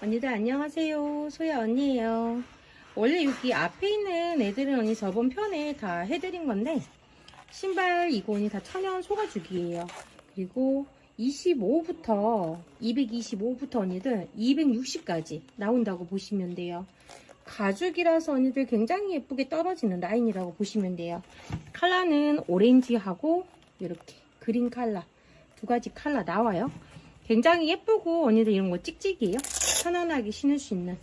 언니들 안녕하세요. 소야 언니예요. 원래 여기 앞에 있는 애들은 언니 저번 편에 다 해드린 건데 신발 이건이 다 천연 소가죽이에요. 그리고 25부터 225부터 언니들 260까지 나온다고 보시면 돼요. 가죽이라서 언니들 굉장히 예쁘게 떨어지는 라인이라고 보시면 돼요. 컬러는 오렌지하고 이렇게 그린 컬러 두 가지 컬러 나와요. 굉장히 예쁘고 언니들 이런 거 찍찍이에요. 편안하게 신을 수 있는.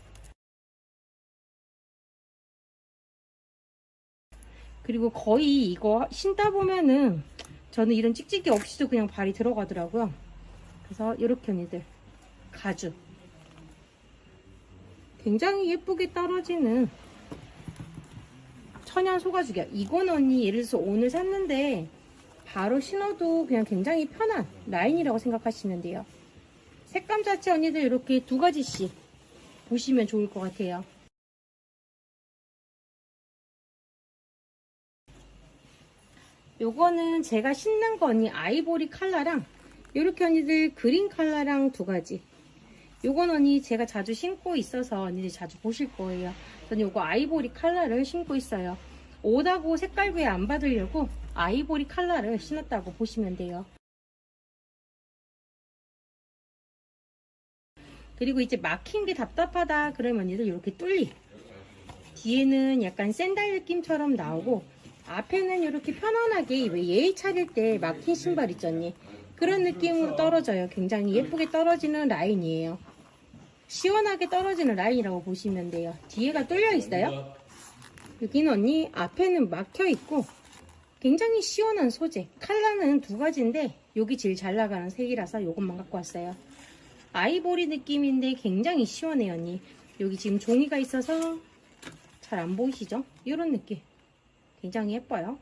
그리고 거의 이거 신다 보면은 저는 이런 찍찍이 없이도 그냥 발이 들어가더라고요. 그래서 이렇게 언니들 가죽 굉장히 예쁘게 떨어지는 천연 소가죽이야. 이건 언니 예를 들어서 오늘 샀는데 바로 신어도 그냥 굉장히 편한 라인이라고 생각하시면 돼요. 색감 자체 언니들 이렇게 두 가지씩 보시면 좋을 것 같아요. 요거는 제가 신는 거 언니 아이보리 컬러랑 이렇게 언니들 그린 컬러랑 두 가지. 요건 언니 제가 자주 신고 있어서 언니들 자주 보실 거예요. 저는 요거 아이보리 컬러를 신고 있어요. 오다고 색깔 구애 안 받으려고 아이보리 컬러를 신었다고 보시면 돼요. 그리고 이제 막힌 게 답답하다 그러면 언니들 이렇게 뚫리. 뒤에는 약간 샌들 느낌처럼 나오고 앞에는 이렇게 편안하게 왜 예의 차릴 때 막힌 신발 있죠 언니. 그런 느낌으로 떨어져요. 굉장히 예쁘게 떨어지는 라인이에요. 시원하게 떨어지는 라인이라고 보시면 돼요. 뒤에가 뚫려 있어요? 여기는 언니 앞에는 막혀 있고 굉장히 시원한 소재. 컬러는 두 가지인데 여기 제일 잘 나가는 색이라서 이것만 갖고 왔어요 아이보리 느낌인데 굉장히 시원해요 언니 여기 지금 종이가 있어서 잘 안 보이시죠? 이런 느낌 굉장히 예뻐요.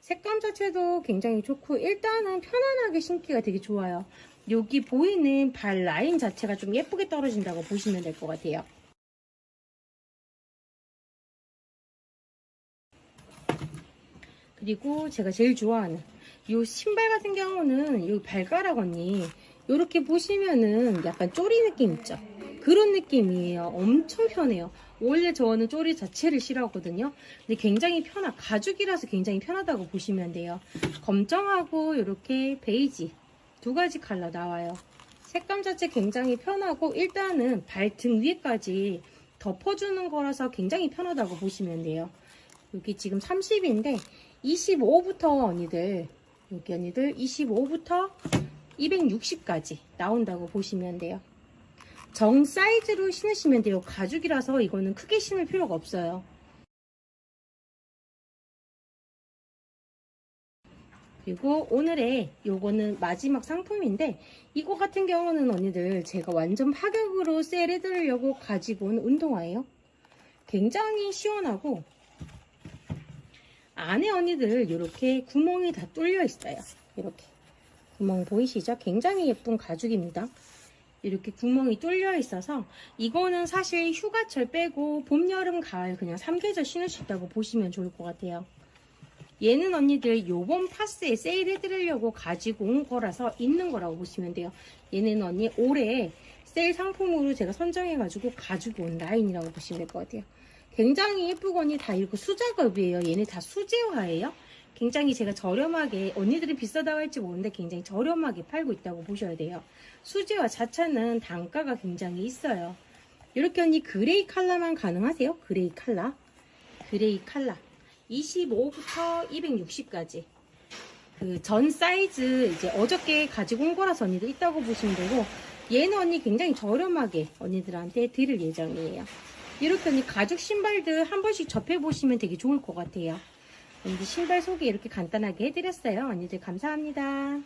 색감 자체도 굉장히 좋고 일단은 편안하게 신기가 되게 좋아요. 여기 보이는 발 라인 자체가 좀 예쁘게 떨어진다고 보시면 될 것 같아요. 그리고 제가 제일 좋아하는 이 신발 같은 경우는 이 발가락 언니 이렇게 보시면은 약간 쪼리 느낌 있죠? 그런 느낌이에요. 엄청 편해요. 원래 저는 쪼리 자체를 싫어하거든요. 근데 굉장히 편하, 가죽이라서 굉장히 편하다고 보시면 돼요. 검정하고 이렇게 베이지 두 가지 컬러 나와요. 색감 자체 굉장히 편하고 일단은 발등 위에까지 덮어주는 거라서 굉장히 편하다고 보시면 돼요. 여기 지금 30인데 25부터 언니들 여기 언니들 25부터 260까지 나온다고 보시면 돼요. 정 사이즈로 신으시면 돼요. 가죽이라서 이거는 크게 신을 필요가 없어요. 그리고 오늘의 요거는 마지막 상품인데 이거 같은 경우는 언니들 제가 완전 파격으로 세일해드리려고 가지고 온 운동화예요. 굉장히 시원하고 안에 언니들 이렇게 구멍이 다 뚫려 있어요. 이렇게 구멍 보이시죠? 굉장히 예쁜 가죽입니다. 이렇게 구멍이 뚫려 있어서 이거는 사실 휴가철 빼고 봄, 여름, 가을 그냥 3계절 신을 수 있다고 보시면 좋을 것 같아요. 얘는 언니들 요번 파스에 세일해드리려고 가지고 온 거라서 있는 거라고 보시면 돼요. 얘는 언니 올해 세일 상품으로 제가 선정해가지고 가지고 온 라인이라고 보시면 될 것 같아요. 굉장히 예쁘거니 다 이렇게 수작업이에요. 얘네 다 수제화예요. 굉장히 제가 저렴하게 언니들이 비싸다고 할지 모르는데 굉장히 저렴하게 팔고 있다고 보셔야 돼요. 수제화 자체는 단가가 굉장히 있어요. 이렇게 언니 그레이 컬러만 가능하세요. 그레이 컬러. 그레이 컬러. 25부터 260까지. 그 전 사이즈 이제 어저께 가지고 온 거라서 언니들 있다고 보시면 되고 얘는 언니 굉장히 저렴하게 언니들한테 드릴 예정이에요. 이렇게 언니 가죽 신발들 한 번씩 접해보시면 되게 좋을 것 같아요. 언니 신발 소개 이렇게 간단하게 해드렸어요. 언니들 감사합니다.